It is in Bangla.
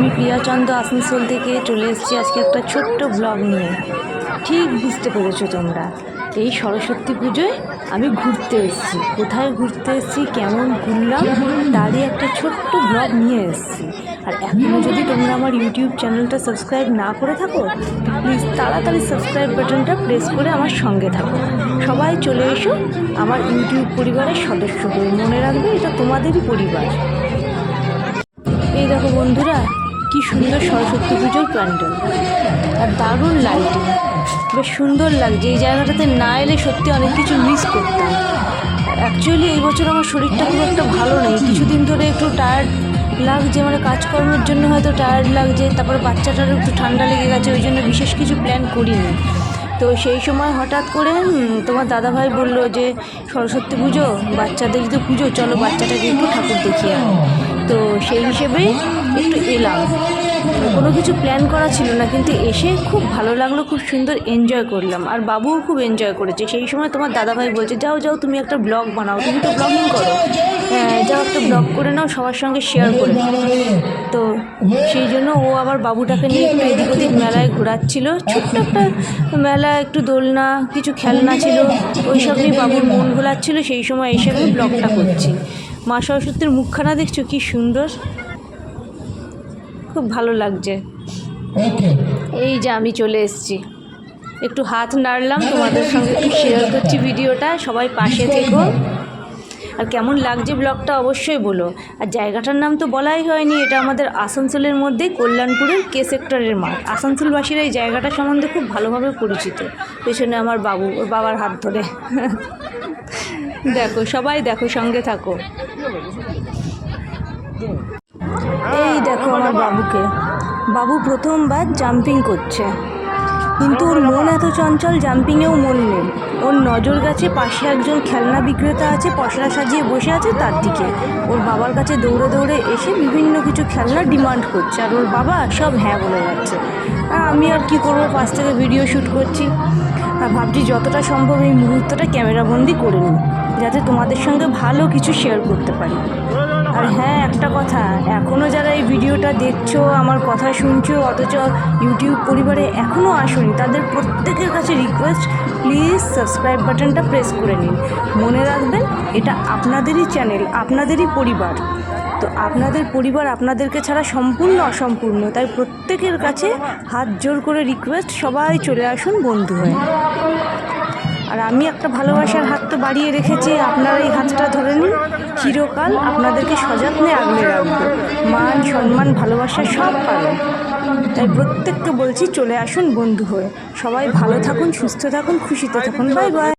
আমি প্রিয়াচন্দ আসানসোল থেকে চলে এসেছি আজকে একটা ছোট্ট ব্লগ নিয়ে। ঠিক বুঝতে পেরেছ তোমরা। এই সরস্বতী পুজোয় আমি ঘুরতে এসেছি। কোথায় ঘুরতে এসেছি, কেমন ঘুরলাম, তারই একটা ছোট্ট ব্লগ নিয়ে এসেছি। আর এখনও যদি তোমরা আমার ইউটিউব চ্যানেলটা সাবস্ক্রাইব না করে থাকো, প্লিজ তাড়াতাড়ি সাবস্ক্রাইব বাটনটা প্রেস করে আমার সঙ্গে থাকো। সবাই চলে এসো আমার ইউটিউব পরিবারের সদস্য হয়ে মনে রাখবে এটা তোমাদেরই পরিবার। এই দেখো বন্ধুরা কি সুন্দর সরস্বতী পুজোর প্যান্ডেল। আর দারুণ লাইটিং বেশ সুন্দর লাগছে। এই জায়গাটাতে না এলে সত্যি অনেক কিছু মিস করতাম। অ্যাকচুয়ালি এই বছর আমার শরীরটা খুব একটা ভালো নেই। কিছুদিন ধরে একটু টায়ার্ড লাগছে। মানে কাজকর্মের জন্য হয়তো টায়ার্ড লাগছে। তারপরে বাচ্চাটারও একটু ঠান্ডা লেগে গেছে। ওই জন্য বিশেষ কিছু প্ল্যান করিনি। তো সেই সময় হঠাৎ করে তোমার দাদাভাই বলল যে সরস্বতী পুজো বাচ্চাদের যদি পুজো চলো বাচ্চাটাকে একটু ঠাকুর দেখিয়ে তো সেই হিসেবে একটু এলাম। কোনো কিছু প্ল্যান করা ছিল না কিন্তু এসে খুব ভালো লাগল খুব সুন্দর এনজয় করলাম। আর বাবুও খুব এনজয় করেছে। সেই সময় তোমার দাদাভাই বলছে যাও যাও তুমি একটা ব্লগ বানাও তুমি তো ব্লগিং করো। হ্যাঁ, যাও একটা ব্লগ করে নাও সবার সঙ্গে শেয়ার করে। তো সেই জন্য ও আবার বাবুটাকে নিয়ে একটু এদিক ওদিক মেলায় ঘোরাচ্ছিল। ছোট্ট একটা মেলা, একটু দোলনা, কিছু খেলনা ছিল। ওই সব নিয়ে বাবুর মন ভোলাচ্ছিল সেই সময় এসে আমি ব্লগটা করছি। মা সরস্বতীর মুখখানা দেখছ? কি সুন্দর। খুব ভালো লাগছে। এই যে আমি চলে এসেছি। একটু হাত নাড়লাম, তোমাদের সঙ্গে একটু শেয়ার করছি ভিডিওটা। সবাই পাশে থেকো। আর কেমন লাগছে ব্লগটা অবশ্যই বলো। আর জায়গাটার নাম তো বলাই হয়নি, এটা আমাদের আসানসোলের মধ্যে কল্যাণপুরের কে সেক্টরের মাঠ। আসানসোলবাসীরা এই জায়গাটা সম্বন্ধে খুব ভালোভাবে পরিচিত। পেছনে আমার বাবু ওর বাবার হাত ধরে। দেখো, সবাই দেখো, সঙ্গে থাকো। এই দেখো আমার বাবুকে। বাবু প্রথমবার জাম্পিং করছে। কিন্তু ওর মন এত চঞ্চল জাম্পিংয়েও মন নেই। ওর নজর গেছে, পাশে একজন খেলনা বিক্রেতা আছে, পশলা সাজিয়ে বসে আছে তার দিকে। ওর বাবার কাছে দৌড়ে দৌড়ে এসে বিভিন্ন কিছু খেলনা ডিমান্ড করছে, আর ওর বাবা সব হ্যাঁ বলে যাচ্ছে। আমি আর কি করব, পাশ থেকে ভিডিও শ্যুট করছি। আর ভাবছি যতটা সম্ভব এই মুহূর্তটা ক্যামেরাবন্দি করে নিই, যাতে তোমাদের সঙ্গে ভালো কিছু শেয়ার করতে পারি। আর হ্যাঁ একটা কথা। এখনও যারা এই ভিডিওটা দেখছ, আমার কথা শুনছো, অথচ ইউটিউব পরিবারে এখনও আসোনি, তাদের প্রত্যেকের কাছে রিকোয়েস্ট প্লিজ সাবস্ক্রাইব বাটনটা প্রেস করে নিন। মনে রাখবেন, এটা আপনাদেরই চ্যানেল আপনাদেরই পরিবার। তো আপনাদের পরিবার আপনাদেরকে ছাড়া সম্পূর্ণ অসম্পূর্ণ, তাই প্রত্যেকের কাছে হাত জোর করে রিকোয়েস্ট সবাই চলে আসুন বন্ধু হয়ে। আর আমি একটা ভালোবাসার হাত তো বাড়িয়ে রেখেছি, আপনারা এই হাতটা ধরে নিন। চিরকাল আপনাদেরকে সযত্নে আগলে রাখব। মান, সম্মান, ভালোবাসা সব পাবেন তাই প্রত্যেককে বলছি, চলে আসুন বন্ধু হয়ে। সবাই ভালো থাকুন, সুস্থ থাকুন, খুশিতে থাকুন। Bye bye.